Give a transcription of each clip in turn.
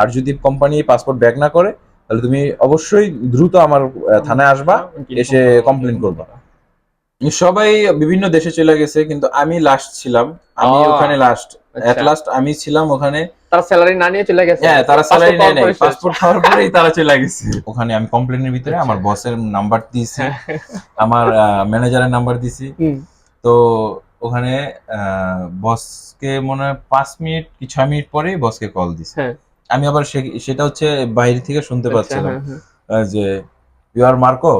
আর যদি company passport back না করে তাহলে তুমি অবশ্যই দ্রুত আমার থানায় আসবা এসে কমপ্লেন করবা। সবাই বিভিন্ন দেশে চলে গেছে কিন্তু আমি লাস্ট ছিলাম। আমি ওখানে লাস্ট আচ্ছা। এট লাস্ট আমি ছিলাম ওখানে। তারা স্যালারি না নিয়ে চলে গেছে? হ্যাঁ তারা স্যালারি নেয় নাই। পাসপোর্ট পাওয়ার পরেই তারা চলে গেছে। ওখানে আমি কমপ্লেনের ভিতরে আমার আচ্ছা। বসের নাম্বার দিয়েছি। আমার ম্যানেজারের নাম্বার দিয়েছি। তো ওখানে বসকে মনে হয় পাঁচ মিনিট কি ছয় মিনিট পরেই বসকে কল দিছে। হ্যাঁ। আমি আবার সেটা হচ্ছে বাইরে থেকে শুনতে আচ্ছা, পাচ্ছিলাম হ্যাঁ, হ্যাঁ, যে ইউ আর মার্কো।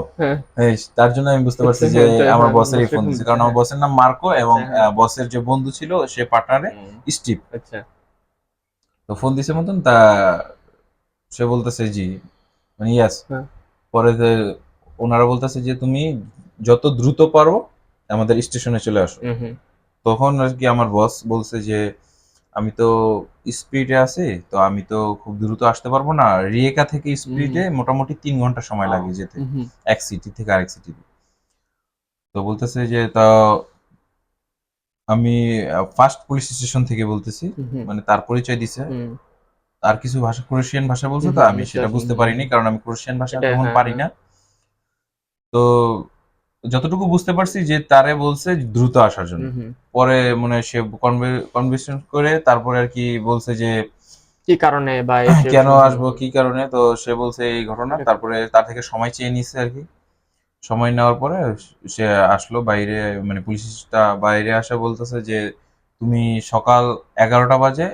তার জন্য আমি বুঝতে পারছি যে আমার বসেরই ফোন দিচ্ছে কারণ আমার। বসের নাম মার্কো এবং বসের যে বন্ধু ছিল সে পার্টনারে স্টিভ আচ্ছা। তো ফোন দিছে মতন তা সে বলতেছে জি। মানে ইয়াস। পরে যে ওনারা বলতেছে যে তুমি যত দ্রুত পারো আমাদের স্টেশনে চলে আসো। তখন আর কি আমার বস বলছে যে আমি তো স্পিডে আছি তো আমি তো খুব দ্রুত আসতে পারব না। রিয়েকা থেকে স্পিডে মোটামুটি তিন ঘণ্টা সময় লাগে যেতে। এক সিটি থেকে আরেক সিটি তো। বলতেছে যে তা আমি ফার্স্ট পুলিশ স্টেশন থেকে বলতেছি। মানে তার পরিচয় দিছে। আর কিছু ভাষা ক্রোয়েশিয়ান ভাষা বলছে তো আমি সেটা বুঝতে পারিনি কারণ আমি ক্রোয়েশিয়ান ভাষা তেমন হ্যাঁ, পারি না। তো যতটুকু বুঝতে পারছি যে তারে বলছে দ্রুত আসার জন্য। পরে মনে হয় সে কনভারসেশন করে তারপরে আর কি বলছে যে কি কারণে বা কেন আসব কি কারণে? তো সে বলছে এই ঘটনা। তারপরে তার থেকে সময় চেয়ে নিছে আর কি। সময় নেওয়ার পরে সে আসলো বাইরে মানে পুলিশটা বাইরে আসা বলতেছে যে তুমি সকাল এগারোটা বাজে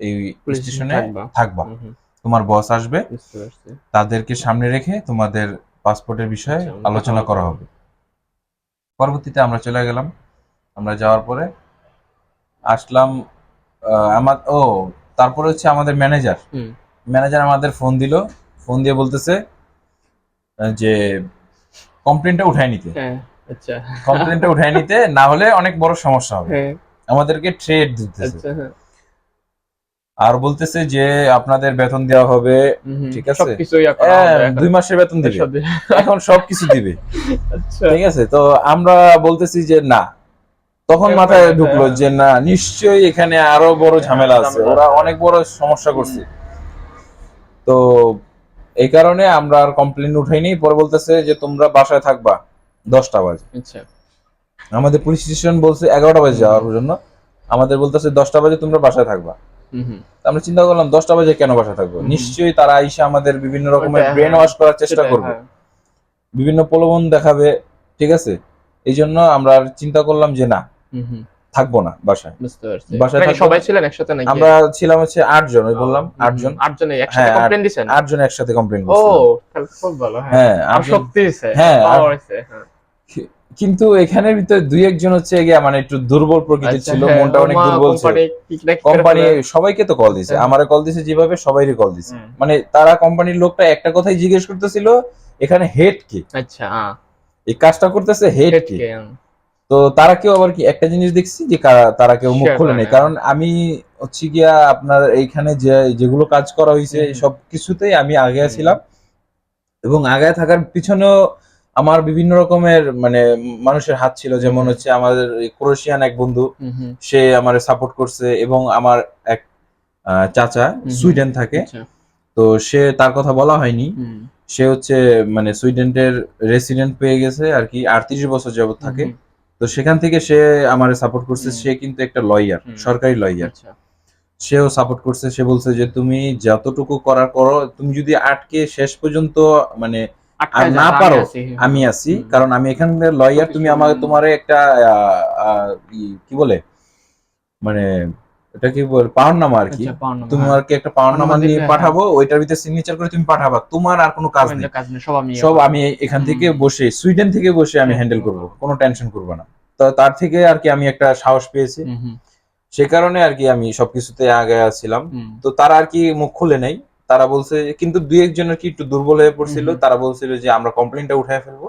এই পুলিশ স্টেশনে থাকবা। তোমার বস আসবে। তাদেরকে সামনে রেখে তোমাদের পাসপোর্টের বিষয়ে আচ্ছা, আলোচনা করা হবে। পরবর্তীতে আমরা চলে গেলাম। আমরা যাওয়ার পরে আসলাম আমার ও তারপরে হচ্ছে আমাদের ম্যানেজার ম্যানেজার আমাদের ফোন দিল। ফোন দিয়ে বলতেছে যে কমপ্লেনটা উঠায় নিতে। হ্যাঁ আচ্ছা। কমপ্লেনটা উঠায় নিতে না হলে অনেক বড় সমস্যা হবে। হ্যাঁ। আমাদেরকে ট্রেড দিতেছে। আচ্ছা হ্যাঁ। আর বলতেছে যে আপনাদের বেতন দেওয়া হবে ঠিক আছে। হ্যাঁ, দুই মাসের বেতন দিবে। এখন সবকিছু দিবে। আচ্ছা। ঠিক আছে? তো আমরা বলতেছি যে না। তখন হ্যাঁ, মাথায় হ্যাঁ, ঢুকলো হ্যাঁ। যে না নিশ্চয়ই এখানে আরও বড় ঝামেলা আছে। ওরা অনেক বড় সমস্যা করছে। তো এই কারণে আমরা আর কমপ্লেন উঠাইনি। পরে বলতেছে যে তোমরা বাসায় থাকবা দশটা বাজে। আচ্ছা। আমাদের পুলিশ স্টেশন বলছে এগারোটা বাজে যাওয়ার জন্য। আমাদের বলতেছে দশটা বাজে তোমরা বাসায় থাকবা। আমরা চিন্তা করলাম দশটা বাজে কেন বাসা থাকব? নিশ্চয়ই তারা আইসা আমাদের বিভিন্ন রকমের ব্রেন হ্যাঁ, ওয়াশ করার চেষ্টা করবে। হ্যাঁ। বিভিন্ন প্রলোভন দেখাবে ঠিক আছে? এই জন্য আমরা আর চিন্তা করলাম যে না হুম, হুম, থাকব না বাসায়। বাসায় সবাই ছিলেন একসাথে নাকি? আমরা ছিলাম হচ্ছে আটজন ওই বললাম আটজন। আটজনে একসাথে হ্যাঁ, কমপ্লেন দিছেন? আটজন একসাথে কমপ্লেন ও খুব ভালো হ্যাঁ। হ্যাঁ হ্যাঁ, কিন্তু এখানের ভিতরে দুই একজন হচ্ছে গিয়ে মানে একটু দুর্বল প্রকৃতির আচ্ছা, ছিল হ্যাঁ, মনটা অনেক দুর্বল ছিল। কোম্পানি। সবাইকে তো কল দিছে হ্যাঁ। আমারে কল দিছে যেভাবে সবাইরই কল দিছে। মানে তারা কোম্পানির লোকটা একটা কথাই জিজ্ঞেস করতেছিল এখানে হেড কি? আচ্ছা এই কাজটা করতেছে হেড কি। তো তারা কেউ আবার কি একটা জিনিস দেখছি যে তারা কেউ মুখ খুলে নেই। কারণ আমি হচ্ছে গিয়া আপনার এইখানে যে যেগুলো কাজ করা হয়েছে। সব কিছুতেই আমি আগে ছিলাম। এবং আগে থাকার পিছনেও আমার বিভিন্ন রকমের মানে মানুষের হাত ছিল। যেমন হচ্ছে আমাদের এই ক্রোয়েশিয়ান এক বন্ধু সে আমার সাপোর্ট করছে এবং আমার এক চাচা সুইডেন থাকে। আচ্ছা, তো সে তার কথা বলা হয়নি। সে হচ্ছে মানে সুইডেনের রেসিডেন্ট পেয়ে গেছে আর কি আটত্রিশ বছর যাবত থাকে। তো সেখান থেকে সে আমার সাপোর্ট করছে। সে কিন্তু একটা লয়ার সরকারি লয়ার আচ্ছা, সেও সাপোর্ট করছে। সে বলছে যে তুমি যতটুকু করার করো তুমি যদি আটকে শেষ পর্যন্ত মানে আর না আমি পারো, আছি, আমি আছি কারণ আমি এখানকার লয়ার তুমি আমাকে তোমার একটা কি বলে? মানে এটা কি বল পাওয়ার নামা আর কি। আচ্ছা, হ্যাঁ। তোমাকে একটা পাওয়ার নামা নিয়ে পাঠাবো ওইটার ভিতরে সিগনেচার করে তুমি পাঠাবা তোমার আর কোনো কাজ হ্যাঁ। নেই। সব আমি সব আমি এখান থেকে বসে সুইডেন থেকে বসে আমি হ্যান্ডেল করব কোনো টেনশন করব না। তো তার থেকে আর কি আমি একটা সাহস পেয়েছি। সে কারণে আর কি আমি সবকিছুতে আগে ছিলাম তো তারা আর কি মুখ খুলে নেই। তারা বলছে কিন্তু দুই একজনের কি একটু দুর্বল হয়ে পড়ছিল। তারা বলছিল যে আমরা কমপ্লেনটা উঠায় ফেলব।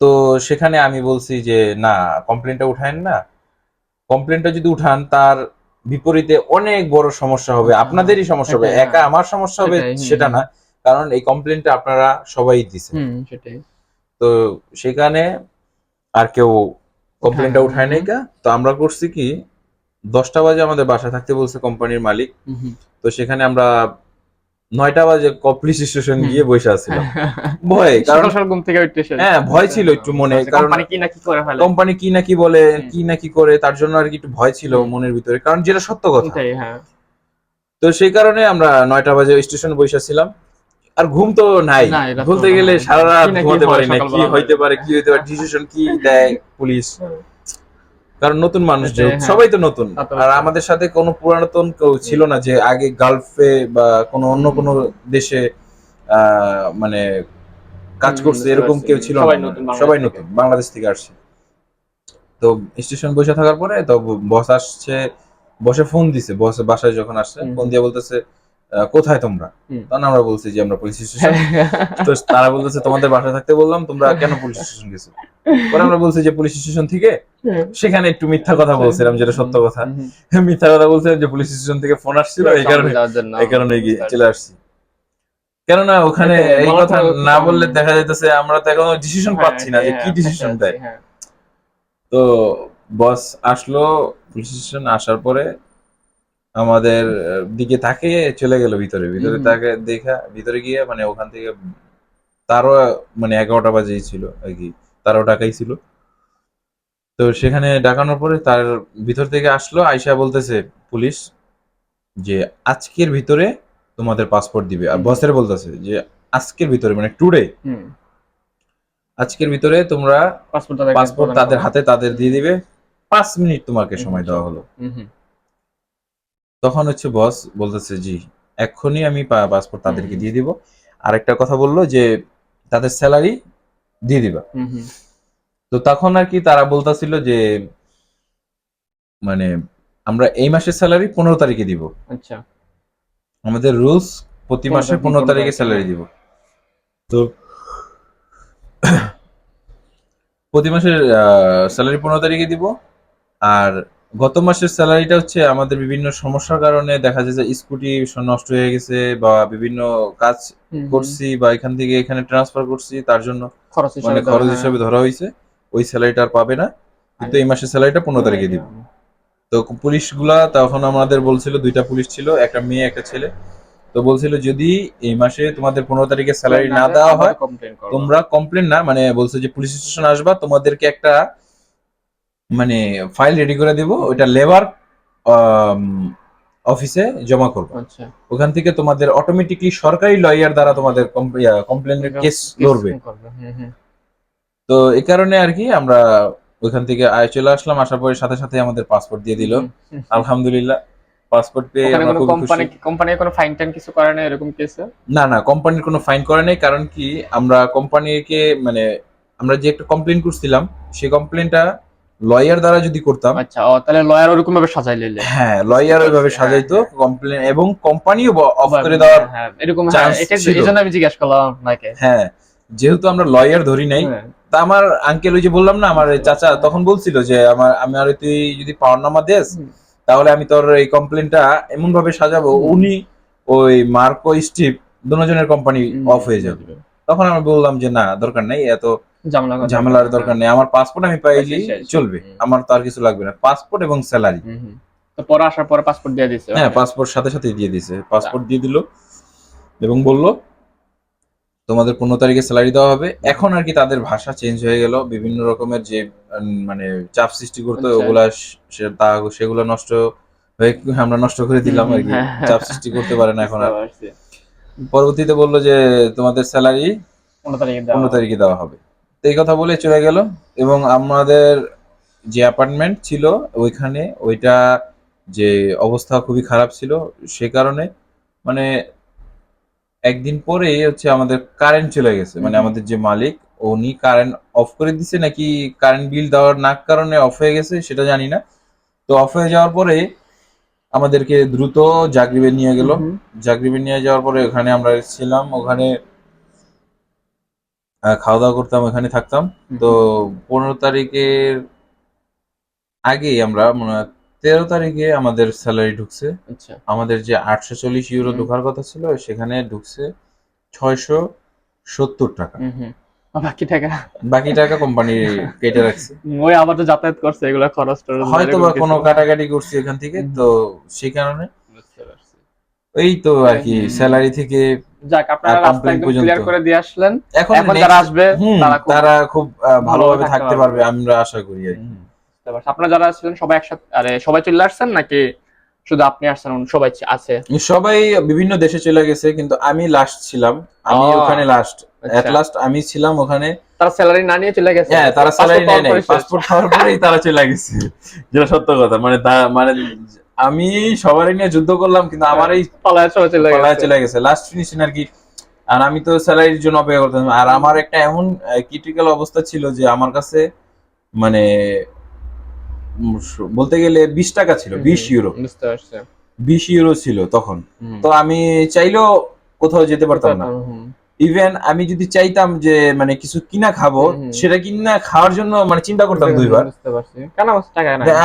তো সেখানে আমি বলছি যে না কমপ্লেনটা উঠায়েন না। কমপ্লেনটা যদি উঠান তার বিপরীতে অনেক বড় সমস্যা হবে। আচ্ছা, আপনাদেরই সমস্যা হবে। একা হ্যাঁ। আমার সমস্যা হবে সেটা না। কারণ এই কমপ্লেনটা আপনারা সবাই দিছে তো সেখানে আর কেউ কমপ্লেনটা উঠায় না, নাই তো আমরা করছি কি দশটা বাজে আমাদের বাসায় থাকতে বলছে কোম্পানির মালিক। তো সেখানে আমরা নয়টা বাজে পুলিশ স্টেশন গিয়ে বসে আছিলাম। ভয়ে কারণ ঘুম থেকে হ্যাঁ, ভয় ছিল একটু মনে, কারণ- কোম্পানি কি না কি করে ফেলে? কোম্পানি কি না কি বলে কি না কি করে তার জন্য আর কি একটু ভয় ছিল মনের ভিতরে কারণ যেটা সত্য কথা। হ্যাঁ। তো সেই কারণে আমরা নয়টা বাজে স্টেশন বসে বসেছিলাম আর ঘুম তো নাই। বলতে গেলে সারা রাত ঘুমাতে পারি না কি হইতে পারে কি হইতে পারে ডিসিশন কি দেয় পুলিশ। কারণ নতুন মানুষ হ্যাঁ। সবাই তো নতুন। আর আমাদের সাথে কোনো পুরাতন কেউ ছিল না যে আগে গালফে বা কোনো অন্য কোনো দেশে মানে কাজ করছে এরকম কেউ ছিল সবাই না নতুন বাংলাদেশ সবাই থেকে। নতুন বাংলাদেশ থেকে আসছে। তো স্টেশন বসে থাকার পরে তো বস আসছে বসে ফোন দিছে বস বাসায় যখন আসছে ফোন দিয়ে বলতেছে কোথায় তোমরা। তখন আমরা বলছি যে আমরা পুলিশ স্টেশন তো তারা বলতেছে তোমাদের বাসায় থাকতে বললাম তোমরা কেন পুলিশ স্টেশন গেছো? পরে আমরা বলছি যে পুলিশ স্টেশন থেকে সেখানে একটু মিথ্যা কথা বলছিলাম যেটা সত্য কথা। মিথ্যা কথা বলছিলাম যে পুলিশ স্টেশন থেকে ফোন আসছিল এই কারণে এই কারণে গিয়ে চলে আসছি। কেননা ওখানে এই কথা না বললে দেখা যাইতেছে আমরা তো এখনও ডিসিশন হ্যাঁ, পাচ্ছি না যে হ্যাঁ, কি ডিসিশন দেয়। হ্যাঁ। তো বস আসলো পুলিশ স্টেশন আসার পরে আমাদের দিকে তাকে চলে গেল ভিতরে। ভিতরে তাকে দেখা ভিতরে গিয়ে মানে ওখান থেকে তারও মানে এগারোটা বাজেই ছিল আর কি। তারও ডাকাই ছিল তো সেখানে ডাকানোর পরে তার ভিতর থেকে আসলো আয়সা বলতেছে পুলিশ যে আজকের ভিতরে তোমাদের পাসপোর্ট দিবে। আর বসের বলতেছে যে আজকের ভিতরে মানে টুডে আজকের ভিতরে তোমরা পাসপোর্ট তাদের হাতে তাদের দিয়ে দিবে। পাঁচ মিনিট তোমাকে সময় দেওয়া হলো। তখন হচ্ছে বস বলতেছে জি এক্ষুনি আমি পাসপোর্ট তাদেরকে দিয়ে দিব। আর একটা কথা বলল যে তাদের স্যালারি দিয়ে দিবা। হুম, হুম। তো তখন আর কি তারা বলতেছিল যে মানে আমরা এই মাসের স্যালারি পনেরো তারিখে দিব। আচ্ছা। আমাদের রুলস প্রতি 15 মাসে পনেরো তারিখে স্যালারি। দিব। তো প্রতি মাসের স্যালারি পনেরো তারিখে দিব। আর গত মাসের স্যালারিটা হচ্ছে আমাদের বিভিন্ন সমস্যার কারণে দেখা যায় যে স্কুটি নষ্ট হয়ে গেছে বা বিভিন্ন কাজ। করছি বা এখান থেকে এখানে ট্রান্সফার করছি তার জন্য মানে হিসাবে খরচ ধরা, ধরা হয়েছে। ওই স্যালারিটা আর পাবে না। কিন্তু এই মাসের স্যালারিটা পনেরো তারিখে দিব। তো পুলিশগুলা তখন আমাদের বলছিল দুইটা পুলিশ ছিল একটা মেয়ে একটা ছেলে। তো বলছিল যদি এই মাসে তোমাদের পনেরো তারিখে স্যালারি না দেওয়া হয় তোমরা কমপ্লেন না মানে বলছে যে পুলিশ স্টেশন আসবা তোমাদেরকে একটা মানে ফাইল রেডি করে দিব ওইটা লেবার অফিসে জমা করব। আচ্ছা। ওখান থেকে তোমাদের অটোমেটিকলি সরকারি লয়ার দ্বারা তোমাদের কমপ্লেনের কেস লড়বে। তো এই কারণে আর কি আমরা ওইখান থেকে আয় চলে আসলাম আসার পরে সাথে সাথে আমাদের পাসপোর্ট দিয়ে দিল। হুম, হুম। আলহামদুলিল্লাহ পাসপোর্ট পেয়ে আমরা কোনো কোম্পানি কোম্পানি কোনো ফাইন টাইন কিছু করে না এরকম কেসে না না কোম্পানির কোনো ফাইন করে নাই কারণ কি আমরা কোম্পানিকে মানে আমরা যে একটা কমপ্লেন করছিলাম সেই কমপ্লেনটা লয়ার দ্বারা যদি করতাম। আচ্ছা ও তাহলে লয়ার ওরকম ভাবে সাজাই লইলে হ্যাঁ লয়ার ওইভাবে হ্যাঁ, সাজাইতো হ্যাঁ। কমপ্লেন এবং কোম্পানিও অফ করে হ্যাঁ, দেওয়ার হ্যাঁ, এরকম হ্যাঁ, এটা ছিল। এই জন্য আমি জিজ্ঞেস করলাম আপনাকে হ্যাঁ যেহেতু আমরা লয়ার ধরি নাই হ্যাঁ, তা আমার আঙ্কেল ওই যে বললাম না আমার চাচা তখন বলছিল যে আমার আমি আর তুই যদি পাওয়ার নামা দেস তাহলে আমি তোর এই কমপ্লেনটা এমন ভাবে সাজাবো উনি ওই মার্কো স্টিভ দুজনের কোম্পানি অফ হয়ে যাবে। তখন আমি বললাম যে না দরকার নেই এত ঝামেলার দরকার নেই। আমার পাসপোর্ট আমি পাইলি শেষ, শেষ। চলবে। আমার তো আর কিছু লাগবে না। পাসপোর্ট এবং স্যালারি। তো পরে আসার পরে পাসপোর্ট দিয়ে দিছে হ্যাঁ পাসপোর্ট সাথে সাথে দিয়ে দিছে পাসপোর্ট দিয়ে দিল এবং বলল তোমাদের পনেরো তারিখে স্যালারি দেওয়া হবে। এখন আর কি তাদের ভাষা চেঞ্জ হয়ে গেল। বিভিন্ন রকমের যে মানে চাপ সৃষ্টি করতো আচ্ছা। ওগুলা তা সেগুলো নষ্ট হয়ে আমরা নষ্ট করে দিলাম আর কি। চাপ সৃষ্টি করতে পারে না এখন আর। পরবর্তীতে বলল যে তোমাদের স্যালারি পনেরো তারিখে দেওয়া হবে। তো এই কথা বলে চলে গেল। এবং আমাদের যে অ্যাপার্টমেন্ট ছিল ওইখানে ওইটা যে অবস্থা খুবই খারাপ ছিল সে কারণে মানে একদিন পরে হচ্ছে আমাদের কারেন্ট চলে গেছে। মানে আমাদের যে মালিক উনি কারেন্ট অফ করে দিছে নাকি কারেন্ট বিল দেওয়ার না কারণে অফ হয়ে গেছে সেটা জানি না। তো অফ হয়ে যাওয়ার পরে আমাদেরকে দ্রুত জাগরিবে নিয়ে গেল। জাগরিবে নিয়ে যাওয়ার পরে ওখানে আমরা ছিলাম ওখানে খাওয়া দাওয়া করতাম ওখানে থাকতাম। তো পনেরো তারিখের আগেই আমরা মনে হয় তেরো তারিখে আমাদের স্যালারি ঢুকছে। আচ্ছা। আমাদের যে আটশো চল্লিশ ইউরো। ঢোকার কথা ছিল সেখানে ঢুকছে ছয়শো সত্তর টাকা। বাকি টাকা? বাকি টাকা কোম্পানি কেটে রাখছে। ওই আবার তো যাতায়াত করছে এগুলো খরচ হয়তো বা কোনো কাটাকাটি করছি এখান থেকে তো সেই কারণে। এই তো আর কি স্যালারি থেকে যাক আপনারা রাস্তা একদম ক্লিয়ার করে দিয়ে আসলেন। এখন এখন যারা আসবে তারা খুব ভালোভাবে থাকতে পারবে। আমরা আশা করি আর কি। আপনারা যারা আসছিলেন সবাই একসাথে আরে সবাই চলে আসছেন নাকি শুধু আপনি আসছেন সবাই আছে? সবাই বিভিন্ন দেশে চলে গেছে কিন্তু আমি লাস্ট ছিলাম। আমি ওখানে লাস্ট। এট লাস্ট আমি ছিলাম ওখানে। তারা স্যালারি না নিয়ে চলে গেছে? হ্যাঁ তারা স্যালারি নেয় নাই। পরে পাসপোর্ট পাওয়ার পরেই তারা চলে গেছে। যেটা সত্য কথা। মানে মানে আমি সবারই নিয়ে যুদ্ধ করলাম কিন্তু আমার এই পালায় চলে পালায় গেছে। চলে গেছে। লাস্ট ফিনিশিং আর কি আর আমি তো স্যালারির জন্য অপেক্ষা করতাম। আর আমার একটা এমন ক্রিটিক্যাল অবস্থা ছিল যে আমার কাছে মানে বলতে গেলে বিশ টাকা ছিল বিশ ইউরো বিশ ইউরো ছিল তখন। তো আমি চাইলেও কোথাও যেতে পারতাম না। ইভেন আমি যদি চাইতাম যে মানে কিছু কিনা খাব। সেটা কিনা খাওয়ার জন্য মানে চিন্তা করতাম দুইবার।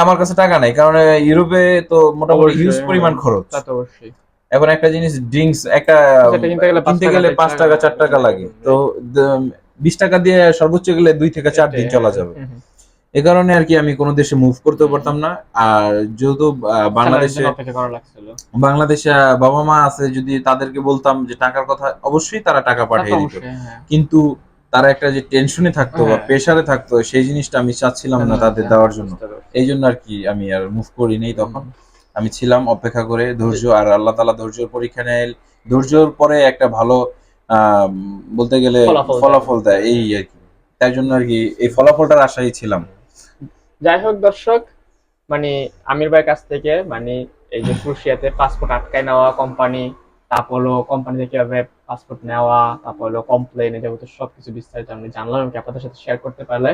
আমার কাছে টাকা নাই? কারণ ইউরোপে তো মোটামুটি ইউজ হিউজ হ্যাঁ। পরিমাণ খরচ। অবশ্যই। এখন একটা জিনিস ড্রিঙ্কস একটা কিনতে গেলে পাঁচ টাকা, চার টাকা, টাকা লাগে। তো বিশ টাকা দিয়ে সর্বোচ্চ গেলে দুই থেকে চার দিন চলা যাবে। এ কারণে আর কি আমি কোনো দেশে মুভ করতে পারতাম না। আর যেহেতু বাংলাদেশে বাংলাদেশে বাবা মা আছে যদি তাদেরকে বলতাম যে টাকার কথা অবশ্যই তারা টাকা পাঠিয়ে দিত। হ্যাঁ। কিন্তু তারা একটা যে টেনশনে থাকতো বা হ্যাঁ। প্রেসারে থাকতো সেই জিনিসটা আমি চাচ্ছিলাম না তাদের হ্যাঁ, দেওয়ার জন্য। এই জন্য আর কি আমি আর মুভ করি নাই তখন। আমি ছিলাম অপেক্ষা করে ধৈর্য আর আল্লাহ তালা ধৈর্যর পরীক্ষা নেয়। ধৈর্যর পরে একটা ভালো আহ, বলতে গেলে। ফলাফল দেয় এই আর কি। তাই জন্য আর কি এই ফলাফলটার আশাই ছিলাম। যাই হোক দর্শক মানে আমির ভাইয়ের কাছ থেকে মানে এই যে ক্রুশিয়াতে পাসপোর্ট আটকায় নেওয়া কোম্পানি তারপর হলো কোম্পানি থেকে কীভাবে পাসপোর্ট নেওয়া তারপর হলো কমপ্লেন যাবতীয় সবকিছু বিস্তারিত আমি জানলাম এবং আপনাদের সাথে শেয়ার করতে পারলে।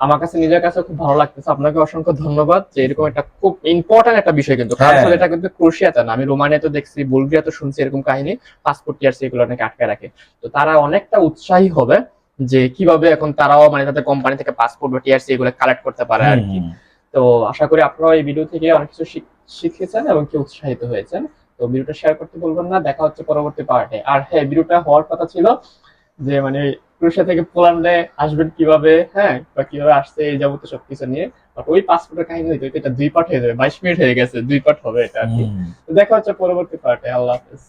আমার কাছে নিজের কাছে খুব ভালো লাগতেছে। আপনাকে অসংখ্য ধন্যবাদ যে এরকম একটা খুব ইম্পর্টেন্ট একটা বিষয় কিন্তু। কারণ হ্যাঁ। আসলে এটা কিন্তু ক্রুশিয়াতে না। আমি রোমানিয়া তো দেখছি বুলগেরিয়াতে শুনছি এরকম কাহিনী পাসপোর্ট টিআরসি এগুলো অনেকে আটকে রাখে। তো তারা অনেকটা উৎসাহী হবে। যে কীভাবে এখন তারাও মানে তাদের কোম্পানি থেকে পাসপোর্ট বা টিআরসি এগুলো কালেক্ট করতে পারে আর কি। তো আশা করি আপনারা এই ভিডিও থেকে অনেক কিছু শিখেছেন এবং কি উৎসাহিত হয়েছেন। তো ভিডিওটা শেয়ার করতে বলবেন না দেখা হচ্ছে পরবর্তী পার্টে আর হ্যাঁ ভিডিওটা হওয়ার কথা ছিল যে মানে ক্রুশিয়া থেকে পোল্যান্ডে আসবেন কীভাবে হ্যাঁ বা কীভাবে আসছে এই যাবতীয় সবকিছু নিয়ে। বাট ওই পাসপোর্টের কাহিনী হইতো এটা দুই পার্ট হয়ে যাবে বাইশ মিনিট হয়ে গেছে দুই পার্ট হবে এটা আর কি। তো দেখা হচ্ছে পরবর্তী পার্টে আল্লাহ হাফেজ।